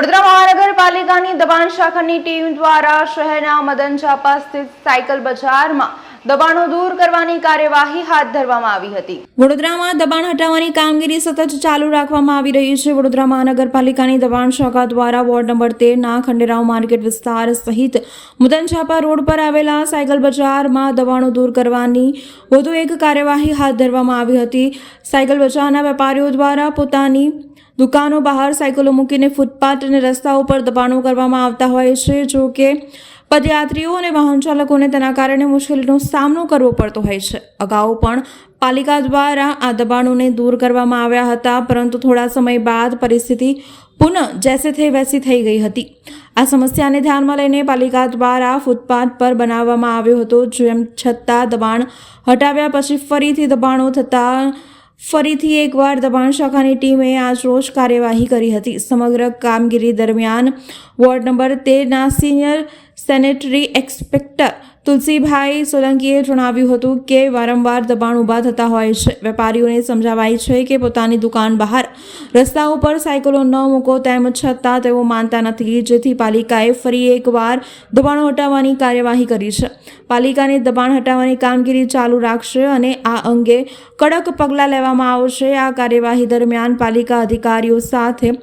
વડોદરા મહાનગરપાલિકાની દબાણ શાખાની ટીમ દ્વારા શહેરના મદન ચાપા સ્થિત સાયકલ બજારમાં દબાણો દૂર કરવાની કાર્યવાહી હાથ ધરવામાં આવી હતી. વડોદરામાં દબાણ હટાવવાની કામગીરી સતત ચાલુ રાખવામાં આવી રહી છે. વડોદરા મહાનગરપાલિકાની દબાણ શાખા દ્વારા વોર્ડ નંબર તેરના ખંડેરાવ માર્કેટ વિસ્તાર સહિત મુદનછાપા રોડ પર આવેલા સાયકલ બજારમાં દબાણો દૂર કરવાની વધુ એક કાર્યવાહી હાથ ધરવામાં આવી હતી. સાયકલ બજારના વેપારીઓ દ્વારા પોતાની દુકાનો બહાર સાયકલો મૂકીને ફૂટપાથ અને રસ્તા ઉપર દબાણો કરવામાં આવતા હોય છે. જો કે પદયાત્રીઓ અને વાહન ચાલકોને તેના કારણે મુશ્કેલીનો સામનો કરવો પડતો હોય છે. અગાઉ પણ પાલિકા દ્વારા આ દબાણોને દૂર કરવામાં આવ્યા હતા, પરંતુ થોડા સમય બાદ પરિસ્થિતિ પુનઃ જેસે થઈ વૈસી થઈ ગઈ હતી. આ સમસ્યાને ધ્યાનમાં લઈને પાલિકા દ્વારા ફૂટપાથ પર બનાવવામાં આવ્યો હતો, જેમ છતાં દબાણ હટાવ્યા પછી ફરીથી દબાણો થતાં ફરીથી એકવાર દબાણ શાખાની ટીમે આજ રોજ કાર્યવાહી કરી હતી. સમગ્ર કામગીરી દરમિયાન વોર્ડ નંબર તેરના સિનિયર sanitary inspector તુલસીભાઈ સોલંકીએ જણાવ્યું હતું કે વારંવાર દબાણ ઊભા થતા હોય છે. વેપારીઓને સમજાવાય છે કે પોતાની દુકાન બહાર રસ્તા ઉપર સાયકલો ન મૂકો તેમ છતાં તેઓ માનતા નથી. જેથી પાલિકાએ ફરી એકવાર દબાણો હટાવવાની કાર્યવાહી કરી છે. પાલિકાને દબાણ હટાવવાની કામગીરી ચાલુ રાખશે અને આ અંગે કડક પગલાં લેવામાં આવશે. આ કાર્યવાહી દરમિયાન પાલિકા અધિકારીઓ સાથે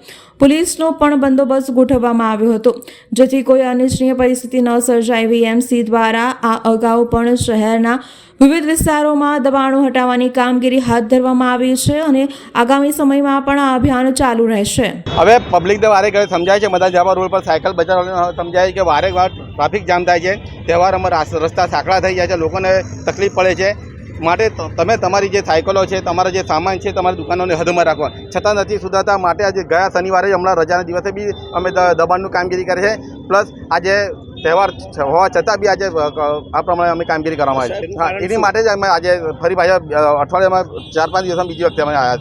પોલીસનો પણ બંદોબસ્ત ગોઠવવામાં આવ્યો હતો. જેથી કોઈ અનિચ્છનીય પરિસ્થિતિ ન સર્જાય. વીએમસી દ્વારા આ અગાઉ પણ શહેરના વિવિધ વિસ્તારોમાં દબાણો હટાવવાની કામગીરી હાથ ધરવામાં આવી છે અને આગામી સમયમાં પણ આ અભિયાન ચાલુ રહેશે. હવે પબ્લિકને વારે ઘરે સમજાય છે, બધા જવા રોડ પર સાયકલ બજાર સમજાય કે વારે વાર ટ્રાફિક જામ થાય છે, તહેવાર અમારા રસ્તા સાંકડા થઈ જાય છે, લોકોને તકલીફ પડે છે. માટે તમે તમારી જે સાયકલો છે, તમારા જે સામાન છે, તમારી દુકાનોને હદમાં રાખવા. છતાં નથી સુધારતા, માટે આજે ગયા શનિવારે હમણાં રજાના દિવસે બી અમે દબાણનું કામગીરી કરી છે. પ્લસ આજે તહેવાર હોવા છતાં બી આજે આ પ્રમાણે અમે કામગીરી કરવામાં આવી છે. એની માટે જ અમે આજે ફરી પાછા અઠવાડિયામાં ચાર પાંચ દિવસમાં બીજી વખતે અમે આવ્યા